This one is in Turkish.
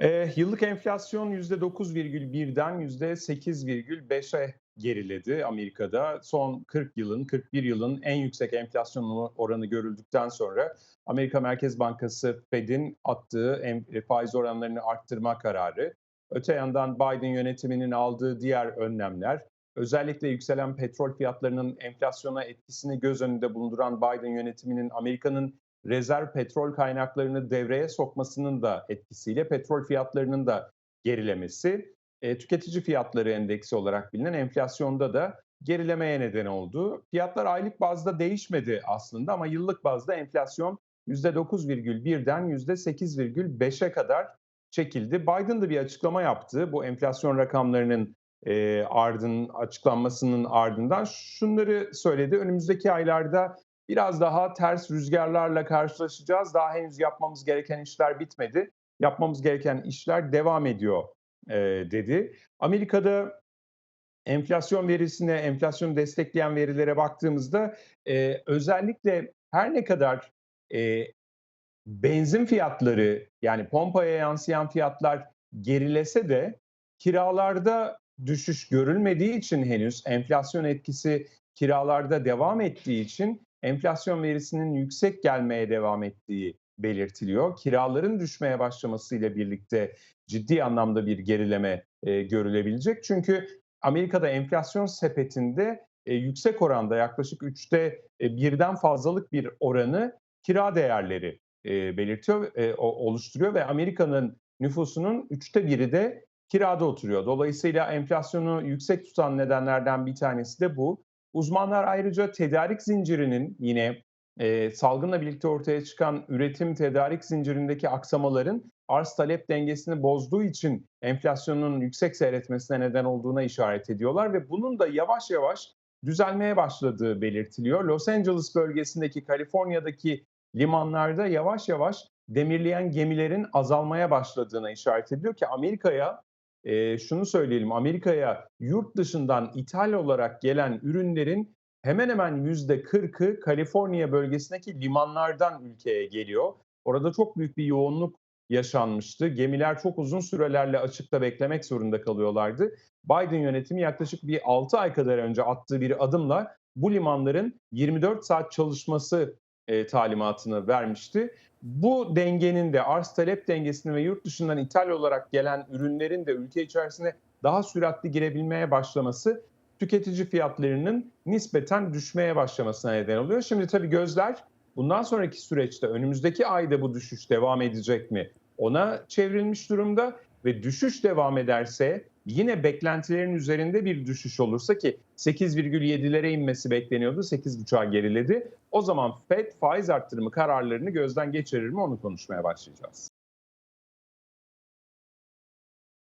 Eee, yıllık enflasyon %9,1'den %8,5'e geriledi Amerika'da. Son 40 yılın, 41 yılın en yüksek enflasyon oranı görüldükten sonra Amerika Merkez Bankası Fed'in attığı eee, faiz oranlarını arttırma kararı, öte yandan Biden yönetiminin aldığı diğer önlemler, özellikle yükselen petrol fiyatlarının enflasyona etkisini göz önünde bulunduran Biden yönetiminin Amerika'nın rezerv petrol kaynaklarını devreye sokmasının da etkisiyle petrol fiyatlarının da gerilemesi, eee, tüketici fiyatları endeksi olarak bilinen enflasyonda da gerilemeye neden oldu. Fiyatlar aylık bazda değişmedi aslında ama yıllık bazda enflasyon %9,1'den %8,5'e kadar çekildi. Biden da bir açıklama yaptı bu enflasyon rakamlarının, eee, ardın açıklanmasının ardından. Şunları söyledi: "Önümüzdeki aylarda biraz daha ters rüzgarlarla karşılaşacağız. Daha henüz yapmamız gereken işler bitmedi. Yapmamız gereken işler devam ediyor." eee, dedi. Amerika'da enflasyon verisine, enflasyonu destekleyen verilere baktığımızda, eee, özellikle her ne kadar, eee, benzin fiyatları, yani pompaya yansıyan fiyatlar gerilese de kiralarda düşüş görülmediği için henüz, enflasyon etkisi kiralarda devam ettiği için enflasyon verisinin yüksek gelmeye devam ettiği belirtiliyor. Kiraların düşmeye başlamasıyla birlikte ciddi anlamda bir gerileme, eee, görülebilecek. Çünkü Amerika'da enflasyon sepetinde, eee, yüksek oranda yaklaşık 3'te eee, 1'den fazlalık bir oranı kira değerleri, eee, belirtiyor, o oluşturuyor ve Amerika'nın nüfusunun 3'te 1'i de kirada oturuyor. Dolayısıyla enflasyonu yüksek tutan nedenlerden bir tanesi de bu. Uzmanlar ayrıca tedarik zincirinin yine, eee, salgınla birlikte ortaya çıkan üretim tedarik zincirindeki aksamaların arz talep dengesini bozduğu için enflasyonun yüksek seyretmesine neden olduğuna işaret ediyorlar ve bunun da yavaş yavaş düzelmeye başladığı belirtiliyor. Los Angeles bölgesindeki, Kaliforniya'daki limanlarda yavaş yavaş demirleyen gemilerin azalmaya başladığına işaret ediliyor ki Amerika'ya, eee, şunu söyleyelim, Amerika'ya yurt dışından ithal olarak gelen ürünlerin hemen hemen %40'ı Kaliforniya bölgesindeki limanlardan ülkeye geliyor. Orada çok büyük bir yoğunluk yaşanmıştı. Gemiler çok uzun sürelerle açıkta beklemek zorunda kalıyorlardı. Biden yönetimi yaklaşık bir 6 ay kadar önce attığı bir adımla bu limanların 24 saat çalışması, eee, talimatını vermişti. Bu dengenin de arz talep dengesini ve yurt dışından ithal olarak gelen ürünlerin de ülke içerisine daha süratli girebilmeye başlaması tüketici fiyatlarının nispeten düşmeye başlamasına neden oluyor. Şimdi tabii gözler bundan sonraki süreçte önümüzdeki ayda bu düşüş devam edecek mi, ona çevrilmiş durumda ve düşüş devam ederse, yine beklentilerin üzerinde bir düşüş olursa ki 8,7'lere inmesi bekleniyordu, 8,5'a geriledi. O zaman Fed faiz arttırımı kararlarını gözden geçirir mi onu konuşmaya başlayacağız.